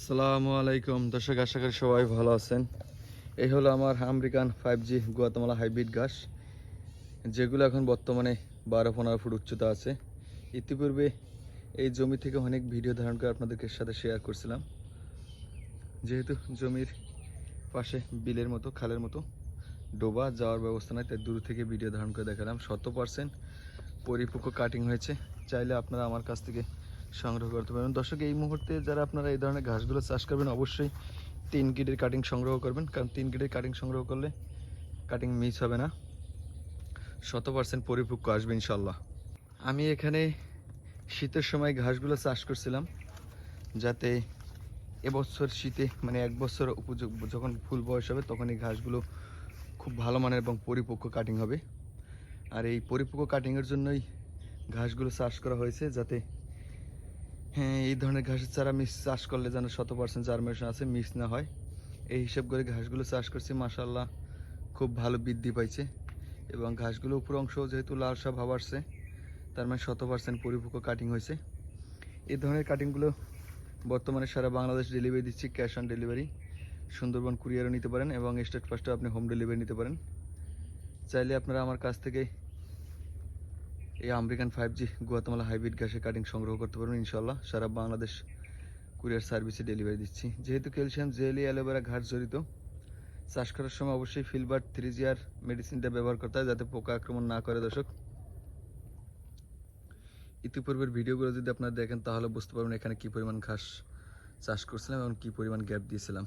আসসালামু আলাইকুম। দর্শক, আশা করি সবাই ভালো আছেন। এই হলো আমার American five G Guatemala hybrid ঘাস যেগুলো এখন বর্তমানে বারো পনেরো ফুট উচ্চতা আছে। ইতিপূর্বে এই জমি থেকে অনেক ভিডিও ধারণ করে আপনাদেরকে সাথে শেয়ার করছিলাম। যেহেতু জমির পাশে বিলের মতো, খালের মতো ডোবা যাওয়ার ব্যবস্থা নাই, তাই দূর থেকে ভিডিও ধারণ করে দেখালাম। শত পার্সেন্ট পরিপক্ক কাটিং হয়েছে। চাইলে আপনারা আমার কাছ থেকে সংগ্রহ করতে পারবেন। দর্শক, এই মুহূর্তে যারা আপনারা এই ধরনের ঘাসগুলো চাষ করবেন, অবশ্যই তিন গিটের কাটিং সংগ্রহ করবেন। কারণ তিন গিটের কাটিং সংগ্রহ করলে কাটিং মিস হবে না। শত পার্সেন্ট পরিপক্ক আসবে ইনশাল্লাহ আমি এখানে শীতের সময় ঘাসগুলো চাষ করছিলাম, যাতে এবছর শীতে মানে এক বছর উপযোগ যখন ফুল বয়স হবে, তখন এই ঘাসগুলো খুব ভালো মানের এবং পরিপক্ক কাটিং হবে। আর এই পরিপক্ক কাটিংয়ের জন্যই ঘাসগুলো চাষ করা হয়েছে, যাতে হ্যাঁ এই ধরনের ঘাসের চারা মিক্স চাষ করলে যেন শত পার্সেন্ট জার্মেশন আছে মিক্স না হয়। এই হিসাব করে ঘাসগুলো চাষ করছি মাসাল্লাহ খুব ভালো বৃদ্ধি পাইছে। এবং ঘাসগুলো উপর অংশ যেহেতু লাল সাপ ভাব আসছে, তার মানে শত পার্সেন্ট পরিপক্ক কাটিং হয়েছে। এই ধরনের কাটিংগুলো বর্তমানে সারা বাংলাদেশ ডেলিভারি দিচ্ছি ক্যাশ অন ডেলিভারি সুন্দরবন কুরিয়ারও নিতে পারেন এবং স্টেট ফার্স্টও আপনি হোম ডেলিভারি নিতে পারেন। চাইলে আপনারা আমার কাছ থেকে এই American five G Guatemala hybrid ঘাসের কাটিং সংগ্রহ করতে পারবেন ইনশাল্লাহ সারা বাংলাদেশ কুরিয়ার সার্ভিসে ডেলিভারি দিচ্ছি। যেহেতু ক্যালসিয়াম, জেলি অ্যালোভেরা ঘাস জড়িত, চাষ করার সময় অবশ্যই ফিলবার থ্রি জিআর মেডিসিনটা ব্যবহার করতে হয় যাতে পোকা আক্রমণ না করে। দর্শক, ইতিপূর্বের ভিডিওগুলো যদি আপনারা দেখেন, তাহলে বুঝতে পারবেন এখানে কি পরিমাণ ঘাস চাষ করছিলাম এবং কি পরিমাণ গ্যাপ দিয়েছিলাম।